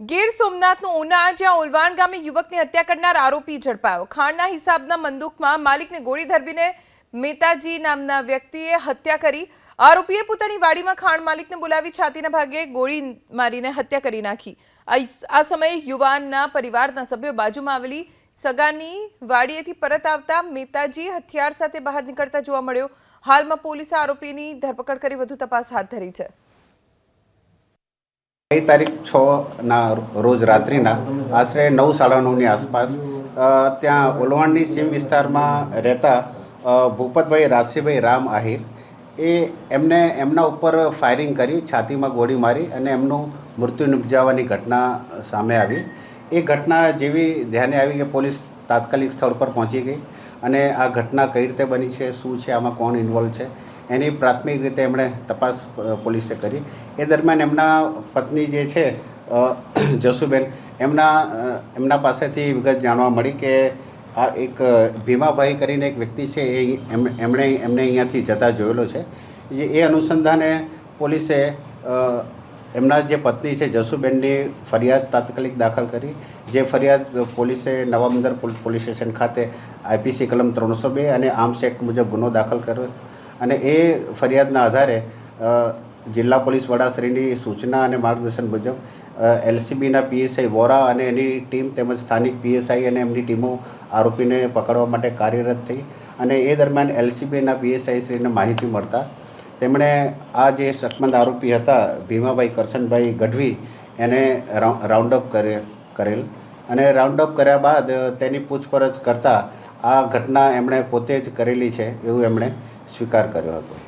ગીર સોમનાથનું ઉના જ્યાં ઉલવાણ ગામે યુવકની હત્યા કરનાર આરોપી ઝડપાયો. ખાણના હિસાબના બંદૂકમાં માલિકને ગોળી ધરબીને મેતાજી નામના વ્યક્તિએ હત્યા કરી. આરોપીએ પોતાની વાડીમાં ખાણ માલિકને બોલાવી છાતીના ભાગે ગોળી મારીને હત્યા કરી નાખી. આ સમયે યુવાનના પરિવારના સભ્યો બાજુમાં આવેલી સગાની વાડીએથી પરત આવતા મેતાજી હથિયાર સાથે બહાર નીકળતા જોવા મળ્યો. હાલમાં પોલીસે આરોપીની ધરપકડ કરી વધુ તપાસ હાથ ધરી છે. ગઈ તારીખ છ ના રોજ રાત્રિના આશરે નવ સાડા નવની આસપાસ ત્યાં ઓલવાણની સીમ વિસ્તારમાં રહેતા ભૂપતભાઈ રાજસીભાઈ રામ આહિર, એ એમને એમના ઉપર ફાયરિંગ કરી, છાતીમાં ગોળી મારી અને એમનું મૃત્યુ નિપજાવવાની ઘટના સામે આવી. એ ઘટના જેવી ધ્યાને આવી કે પોલીસ તાત્કાલિક સ્થળ પર પહોંચી ગઈ અને આ ઘટના કઈ રીતે બની છે, શું છે, આમાં કોણ ઇન્વોલ્વ છે? એની પ્રાથમિક રીતે એમણે તપાસ પોલીસે કરી. એ દરમિયાન એમના પત્ની જે છે જસુબેન, એમના એમના પાસેથી વિગત જાણવા મળી કે આ એક ભીમાભાઈ કરીને એક વ્યક્તિ છે, એ એમ, એમણે, એમને અહીંયાથી જતા જોયેલો છે. એ અનુસંધાને પોલીસે એમના જે પત્ની છે, જસુબેનની ફરિયાદ તાત્કાલિક દાખલ કરી. જે ફરિયાદ પોલીસે નવા બંદર પોલીસ સ્ટેશન ખાતે આઈપીસી કલમ ત્રણસો બે અને આર્મ્સ એક્ટ મુજબ ગુનો દાખલ કર્યો. અને એ ફરિયાદના આધારે જિલ્લા પોલીસ વડાશ્રીની સૂચના અને માર્ગદર્શન મુજબ એલસીબીના પીએસઆઈ વોરા અને એની ટીમ તેમજ સ્થાનિક પીએસઆઈ અને એમની ટીમો આરોપીને પકડવા માટે કાર્યરત થઈ અને એ દરમિયાન એલસીબીના પીએસઆઈ શ્રીને માહિતી મળતા તેમણે આ જે શકમંદ આરોપી હતા, ભીમાભાઈ કરશનભાઈ ગઢવી, એને રાઉન્ડ અપ કરે, કરેલ અને રાઉન્ડ અપ કર્યા બાદ તેની પૂછપરછ કરતાં આ ઘટના એમણે પોતે જ કરેલી છે એવું એમણે સ્વીકાર કર્યો હતો.